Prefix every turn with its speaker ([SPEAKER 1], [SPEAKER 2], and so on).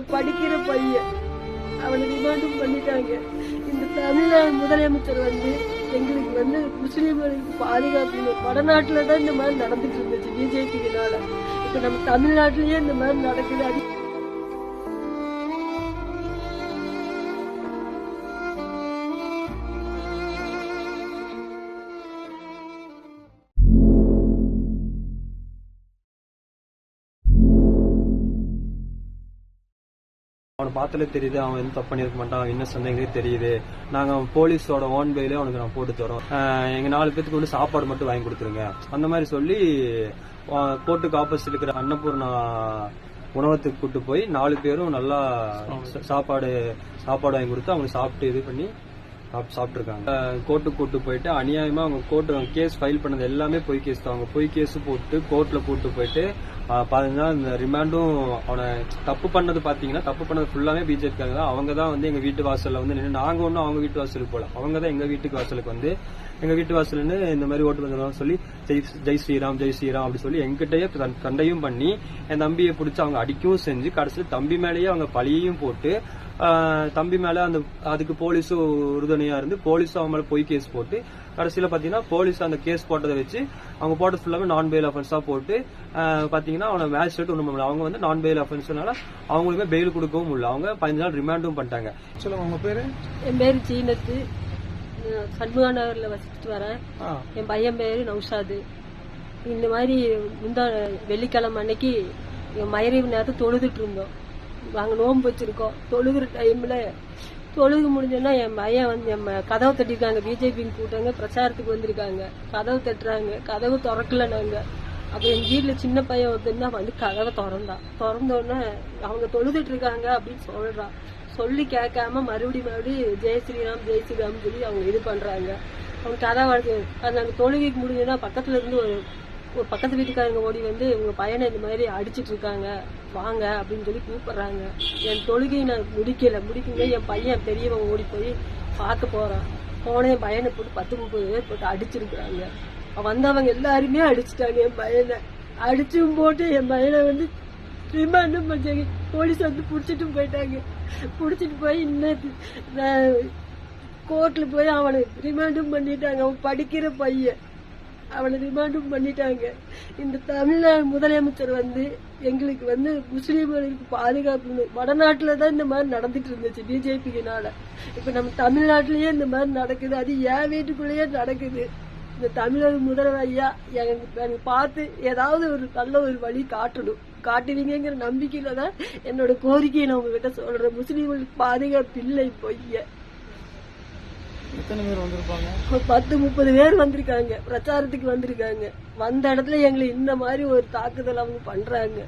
[SPEAKER 1] அவன் படிக்கிற பையன். அவனை ரிமாண்டும் பண்ணிட்டாங்க. இந்த தமிழ்நாடு முதலமைச்சர் வந்து எங்களுக்கு வந்து முஸ்லீம்களுக்கு பாதுகாப்பு வடநாட்டுல தான் இந்த மாதிரி நடந்துட்டு இருந்துச்சு பிஜேபியினால. இப்ப நம்ம தமிழ்நாட்டிலேயே இந்த மாதிரி நடக்குது.
[SPEAKER 2] அவனை பார்த்தாலே தெரியுது அவன் எதுவும் தப்பு பண்ணிருக்க மாட்டான் அவன் இன்னும் சந்தேகங்களே தெரியுது. நாங்கள் போலீஸோட ஓன் வேலே அவனுக்கு நான் போட்டு தரோம். எங்கள் நாலு பேத்துக்கு வந்து சாப்பாடு மட்டும் வாங்கி கொடுத்துருங்க. அந்த மாதிரி சொல்லி கோர்ட்டுக்கு ஆப்போசிட் இருக்கிற அன்னபூர்ணா உணவகத்துக்கு கூட்டு போய் நாலு பேரும் நல்லா சாப்பாடு சாப்பாடு வாங்கி கொடுத்து அவங்க சாப்பிட்டு இது பண்ணி சாப்~ கோர்ட்டு கோர்ட்டுக்கு கூட்டு போயிட்டு அநியாயமா அவங்க கோர்ட்டு கேஸ் ஃபைல் பண்ணது எல்லாமே பொய் கேஸ் தான். அவங்க பொய் கேஸ் போட்டு கோர்ட்ல கூட்டு போயிட்டு பாத்தீங்கன்னா இந்த ரிமாண்டும் அவனை தப்பு பண்ணது பாத்தீங்கன்னா தப்பு பண்ணது ஃபுல்லாமே பிஜேபி தான். அவங்க தான் வந்து எங்க வீட்டு வாசல்ல வந்து நின்று நாங்க ஒன்றும் அவங்க வீட்டு வாசலுக்கு போல. அவங்க தான் எங்க வீட்டுக்கு வாசலுக்கு வந்து எங்க வீட்டு வாசல்னு இந்த மாதிரி ஓட்டு வந்துடும் சொல்லி ஜெய் ஜெய் ஸ்ரீராம் ஜெய் ஸ்ரீராம் அப்படி சொல்லி எங்கிட்டயே தன்- சண்டையும் பண்ணி என் தம்பியை பிடிச்சி அவங்க அடிக்கவும் செஞ்சு கடைசியில் தம்பி மேலேயே அவங்க பழியையும் போட்டு தம்பி மேல அந்த அதுக்கு போலீஸும் உறுதுணையா இருந்து போலீஸும் அவங்க மேல பொய் கேஸ் போட்டு கடைசியில பாத்தீங்கன்னா போலீஸ் அந்த கேஸ் போட்டதை வச்சு அவங்க போட்டது ஃபுல்லாமே நான் பெயில் அஃபென்ஸா போட்டு பாத்தீங்கன்னா அவனை மேஜிஸ்ட்ரேட் ஒன்றும் பண்ணல அவங்க வந்து நான் பெயில் அஃபென்ஸ்னால அவங்களுமே பெயில் கொடுக்கவும் முடியல. அவங்க பதினஞ்சு நாள் ரிமாண்டும் பண்ணிட்டாங்க.
[SPEAKER 3] சொல்லுங்க உங்க பேரு?
[SPEAKER 1] என் பேரு சீனத்து நான் சண்முகா நகர்ல வசிச்சுட்டு வரேன். என் பையன் பேரு நௌஷாது. இந்த மாதிரி முந்தா வெள்ளிக்கிழமை அன்னைக்கு என் மயிரிவு நேரத்தை தொழுதுட்டு இருந்தோம். நாங்கள் நோன்பு வச்சிருக்கோம். தொழுகிற டைம்ல தொழுகு முடிஞ்சோன்னா என் பையன் வந்து என் கதவை தட்டிருக்காங்க பிஜேபின்னு கூட்டங்க பிரச்சாரத்துக்கு வந்திருக்காங்க. கதவு தட்டுறாங்க. கதவு திறக்கல நாங்க. அப்ப எங்க வீட்டுல சின்ன பையன் ஒருத்தன் தான் வந்து கதவை திறந்தான். திறந்தோடனே அவங்க தொழுதுட்டு இருக்காங்க அப்படின்னு சொல்றான் சொல்லி கேட்காம மறுபடியும் மறுபடியும் ஜெய் ஸ்ரீராம் ஜெய் ஸ்ரீராம் சொல்லி அவங்க இது பண்றாங்க. அவங்க கதை அடைச்சு அது நாங்கள் தொழுகைக்கு முடிஞ்சோன்னா பக்கத்துல இருந்து ஒரு ஒரு பக்கத்து வீட்டுக்காரங்க ஓடி வந்து உங்கள் பையனை இந்த மாதிரி அடிச்சிட்டு இருக்காங்க வாங்க அப்படின்னு சொல்லி கூப்பிட்றாங்க. என் தொழுகையை நான் முடிக்கலை. முடிக்குங்க என் பையன் பெரியவன் ஓடி போய் பார்க்க போகிறான் போன என் பையனை போட்டு பத்து முப்பது பேர் போட்டு அடிச்சிருக்கிறாங்க. வந்தவங்க எல்லாருமே அடிச்சிட்டாங்க என் பையனை. அடிச்சும் போட்டு என் பையனை வந்து ரிமாண்டும் பண்ணாங்க போலீஸ் வந்து பிடிச்சிட்டும் போயிட்டாங்க. பிடிச்சிட்டு போய் இன்னும் கோர்ட்டில் போய் அவனை ரிமாண்டும் பண்ணிட்டாங்க. அவன் படிக்கிற பையன். அவளை ரிமாண்டும் பண்ணிட்டாங்க. இந்த தமிழ்நாடு முதலமைச்சர் வந்து எங்களுக்கு வந்து முஸ்லீம்களுக்கு பாதுகாப்பு வடநாட்டுல தான் இந்த மாதிரி நடந்துட்டு இருந்துச்சு பிஜேபியினால. இப்ப நம்ம தமிழ்நாட்டிலேயே இந்த மாதிரி நடக்குது. அது என் வீட்டுக்குள்ளேயே நடக்குது. இந்த தமிழக முதல்வர் ஐயா எனக்கு எனக்கு பார்த்து ஏதாவது ஒரு நல்ல ஒரு வழி காட்டணும். காட்டுவீங்கங்கிற நம்பிக்கையில தான் என்னோட கோரிக்கையை நான் உங்ககிட்ட சொல்றேன். முஸ்லீம்களுக்கு பாதுகாப்பு இல்லை பொய்ய.
[SPEAKER 3] எத்தனை பேர் வந்திருப்பாங்க?
[SPEAKER 1] பத்து முப்பது பேர் வந்திருக்காங்க. பிரச்சாரத்துக்கு வந்திருக்காங்க. வந்த இடத்துல எங்களை இந்த மாதிரி ஒரு தாக்குதல் அவங்க பண்றாங்க.